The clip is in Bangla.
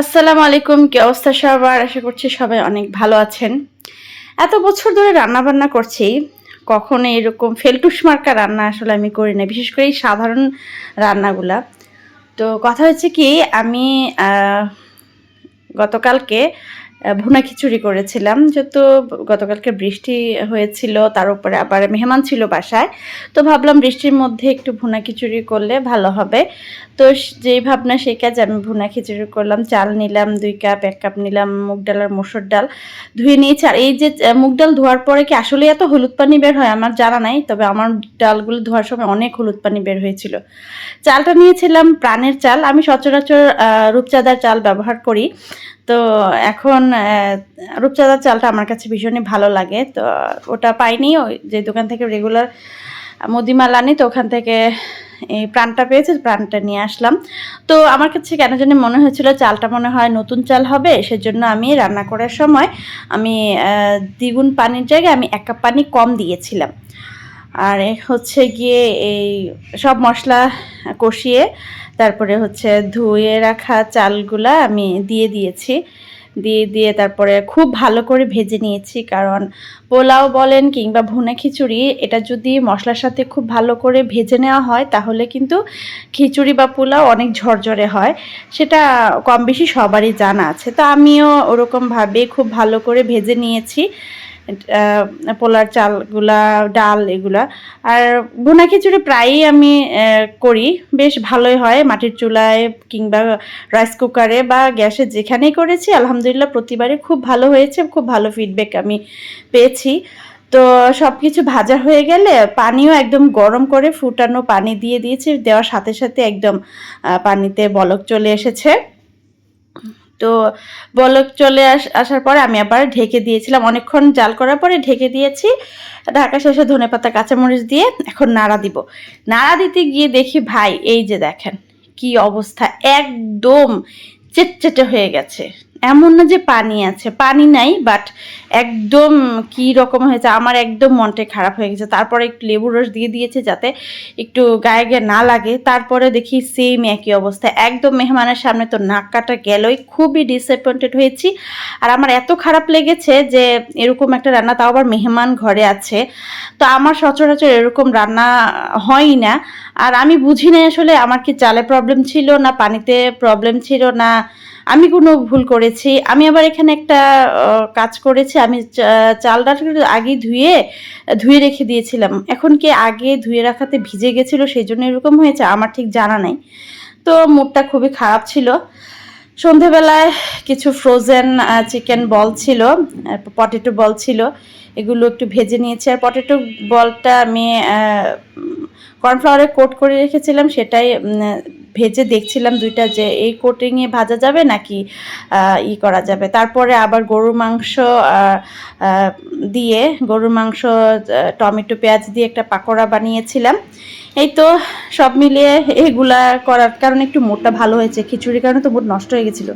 আসসালামু আলাইকুম, কি অবস্থা সবার? আশা করছি সবাই অনেক ভালো আছেন। এত বছর ধরে রান্না বান্না করছি, কখনো এরকম ফেলটুস মার্কা রান্না আসলে আমি করি না, বিশেষ করে এই সাধারণ রান্নাগুলা। তো কথা হচ্ছে কি, আমি গতকালকে ভুনা খিচুড়ি করেছিলাম। যেহেতু গতকালকে বৃষ্টি হয়েছিল, তার উপরে আবার মেহমান ছিল বাসায়। তো ভাবলাম বৃষ্টির মধ্যে একটু ভুনা খিচুড়ি করলে ভালো হবে। তো যেই ভাবনা, সেই কাজ আমি ভুনা খিচুড়ি করলাম। চাল নিলাম, দুই কাপ, এক কাপ নিলাম মুগ ডাল আর মসুর ডাল ধুয়ে নিয়েছি। আর এই যে মুগ ডাল ধোয়ার পরে কি আসলে এত হলুদ পানি বের হয় আমার জানা নাই, তবে আমার ডালগুলো ধোয়ার সময় অনেক হলুদ পানি বের হয়েছিল। চালটা নিয়েছিলাম প্রাণের চাল। আমি সচরাচর রূপচাঁদার চাল ব্যবহার করি। তো এখন রূপচাঁদার চালটা আমার কাছে ভীষণই ভালো লাগে। তো, ওটা পাইনি, ওই যে দোকান থেকে রেগুলার মুদিমাল আনি, তো ওখান থেকে এই প্রাণটা পেয়েছে, প্রাণটা নিয়ে আসলাম। তো আমার কাছে কেন জানি মনে হয়েছিল চালটা মনে হয় নতুন চাল হবে, সেজন্য আমি রান্না করার সময় আমি দ্বিগুণ পানির জায়গায় আমি এক কাপ পানি কম দিয়েছিলাম। আর হচ্ছে গিয়ে এই সব মশলা কষিয়ে, তারপরে হচ্ছে ধুয়ে রাখা চালগুলা আমি দিয়ে দিয়েছি। দিয়ে দিয়ে তারপরে খুব ভালো করে ভেজে নিয়েছি। কারণ পোলাও বলেন কিংবা ভুনা খিচুড়ি, এটা যদি মশলার সাথে খুব ভালো করে ভেজে নেওয়া হয়, তাহলে কিন্তু খিচুড়ি বা পোলাও অনেক ঝরঝরে হয়। সেটা কম বেশি সবারই জানা আছে। তো আমিও ওরকমভাবে খুব ভালো করে ভেজে নিয়েছি। পোলার চালগুলা, ডাল এগুলা। আর বোনা খিচুড়ি প্রায়ই আমি করি। বেশ ভালোই হয় মাটির চুলায় কিংবা রাইস কুকারে বা গ্যাসে যেখানেই করেছি, আলহামদুলিল্লাহ প্রতিবারই খুব ভালো হয়েছে, খুব ভালো ফিডব্যাক আমি পেয়েছি। তো সব কিছু ভাজা হয়ে গেলে পানিও একদম গরম করে ফুটানো পানি দিয়ে দিয়েছি, দেওয়ার সাথে সাথে একদম পানিতে বলক চলে এসেছে। তো বলক চলে আস, আসার পরে আমি আবার ঢেকে দিয়েছিলাম। অনেকক্ষণ জাল করার পরে ঢেকে দিয়েছি। ঢাকা শেষে ধনে পাতা, কাঁচামরিচ দিয়ে এখন নাড়া দিব। নাড়া দিতে গিয়ে দেখি ভাই, এই যে দেখেন, কি অবস্থা, একদম চেটচেটে হয়ে গেছে। এমন না যে পানি আছে, পানি নাই বাট একদম কি রকম হয়েছে, আমার একদম মনটা খারাপ হয়ে গেছে। তারপরে একটু লেবুর রস দিয়ে দিয়েছে যাতে একটু গায়ে গায়ে না লাগে। তারপরে দেখি সেম একই অবস্থা। একদম মেহমানের সামনে তো নাক কাটা গেলই। খুবই ডিসঅ্যাপয়েন্টেড হয়েছি। আর আমার এত খারাপ লেগেছে যে এরকম একটা রান্না তাও আবার মেহমান ঘরে আছে। তো আমার সচরাচর এরকম রান্না হয়ই না। আর আমি বুঝি না আসলে আমার কি চালে প্রবলেম ছিল না পানিতে প্রবলেম ছিল না। আমি কোনো ভুল করেছি। আমি আবার এখানে একটা কাজ করেছি। আমি চা- চালটা আগে ধুয়ে ধুয়ে রেখে দিয়েছিলাম। এখন কি আগে ধুয়ে রাখাতে ভিজে গেছিল সেই জন্য এরকম হয়েছে, আমার ঠিক জানা নাই। তো মুডটা খুবই খারাপ ছিল। সন্ধেবেলায় কিছু ফ্রোজেন চিকেন বল ছিল পটেটো বল ছিল, এগুলো একটু ভেজে নিয়েছি। আর পটেটো বলটা আমি কর্নফ্লাওয়ারে কোট করে রেখেছিলাম, সেটাই ভেজে দেখছিলাম দুইটা যে এই কোটিংয়ে ভাজা যাবে নাকি ই করা যাবে। তারপরে আবার গরুর মাংস দিয়ে গরুর মাংস টমেটো, পেঁয়াজ দিয়ে একটা পাকোড়া বানিয়েছিলাম। এই তো সব মিলিয়ে এগুলা করার কারণে একটু মোটটা ভালো হয়েছে। খিচুড়ির কারণে তো মোট নষ্ট হয়ে গেছিল।